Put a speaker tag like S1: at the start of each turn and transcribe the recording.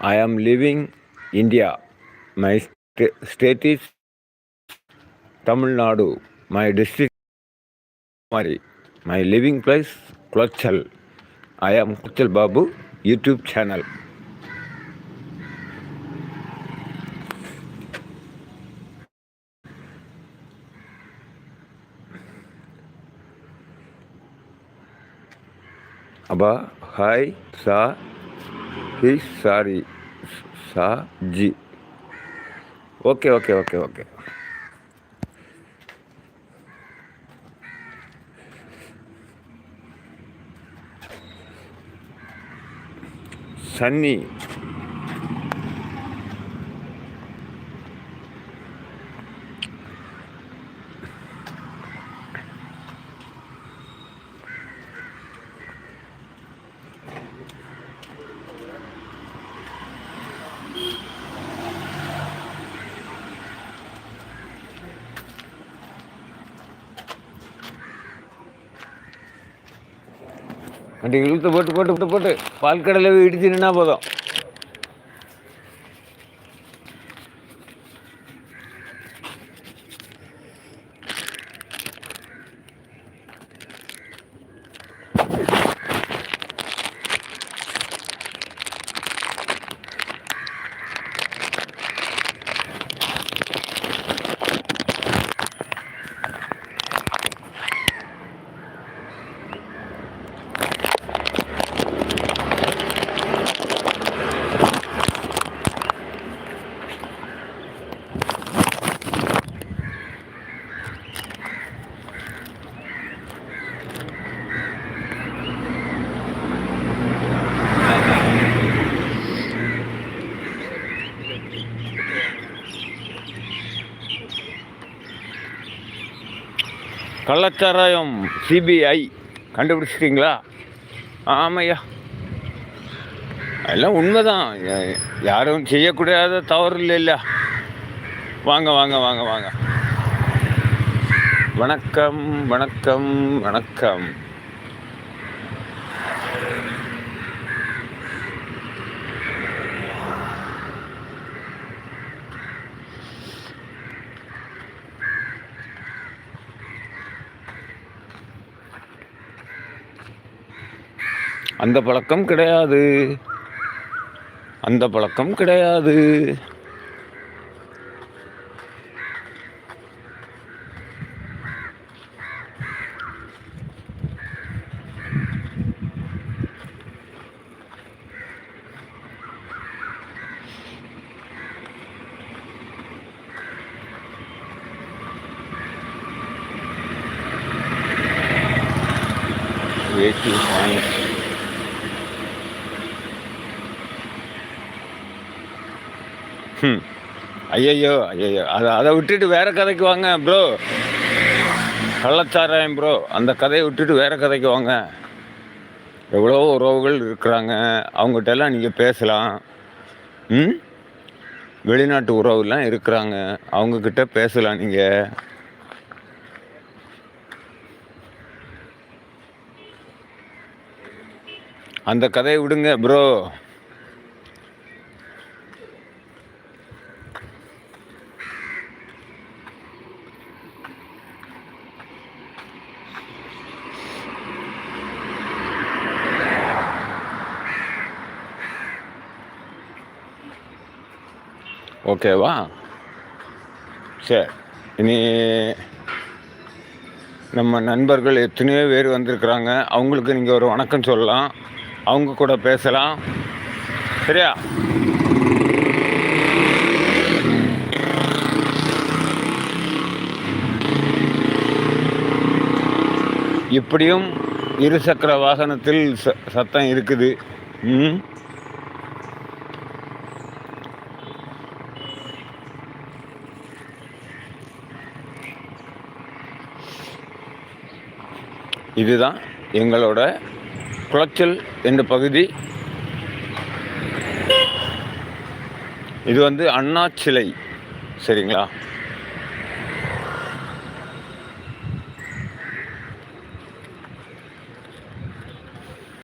S1: I am living India. My st- state is Tamil Nadu. My district Mari. My living place Kulachal. I am Kulachal Babu YouTube channel. Abba, hi, sa, is sorry சா G okay okay okay okay Sunny வண்டி இழுத்து போட்டு போட்டு போட்டு போட்டு பால் கடையில் இடிச்சு நின்னா போதும். கள்ளச்சாராயம் சிபிஐ கண்டுபிடிச்சிட்டிங்களா? ஆமையா. எல்லாம் உண்மைதான். யாரும் செய்யக்கூடாத தவறு இல்லைல்ல வாங்க வாங்க வாங்க வாங்க. வணக்கம் வணக்கம் வணக்கம். அந்த பழக்கம் கிடையாது அந்த பழக்கம் கிடையாது Eighty points. ம் ஐயையோ ஐயையோ. அதை அதை விட்டுட்டு வேற கதைக்கு வாங்க ப்ரோ கள்ளச்சாராயம் ப்ரோ அந்த கதையை விட்டுட்டு வேற கதைக்கு வாங்க. எவ்வளோ உறவுகள் இருக்கிறாங்க. அவங்ககிட்ட எல்லாம் நீங்கள் பேசலாம். ம் வெளிநாட்டு உறவுலாம் இருக்கிறாங்க. அவங்கக்கிட்ட பேசலாம் நீங்கள் அந்த கதையை விடுங்க ப்ரோ ஓகேவா சரி இனி நம்ம நண்பர்கள் எத்தனையோ பேர் வந்திருக்கிறாங்க. அவங்களுக்கு நீங்கள் ஒரு வணக்கம் சொல்லலாம். அவங்க கூட பேசலாம். சரியா? இப்படியும் இருசக்கர வாகனத்தில் ச சத்தம் இருக்குது. ம்? இதுதான் எங்களோட குளச்சல் என்ற பகுதி. இது வந்து அண்ணா சிலை சரிங்களா?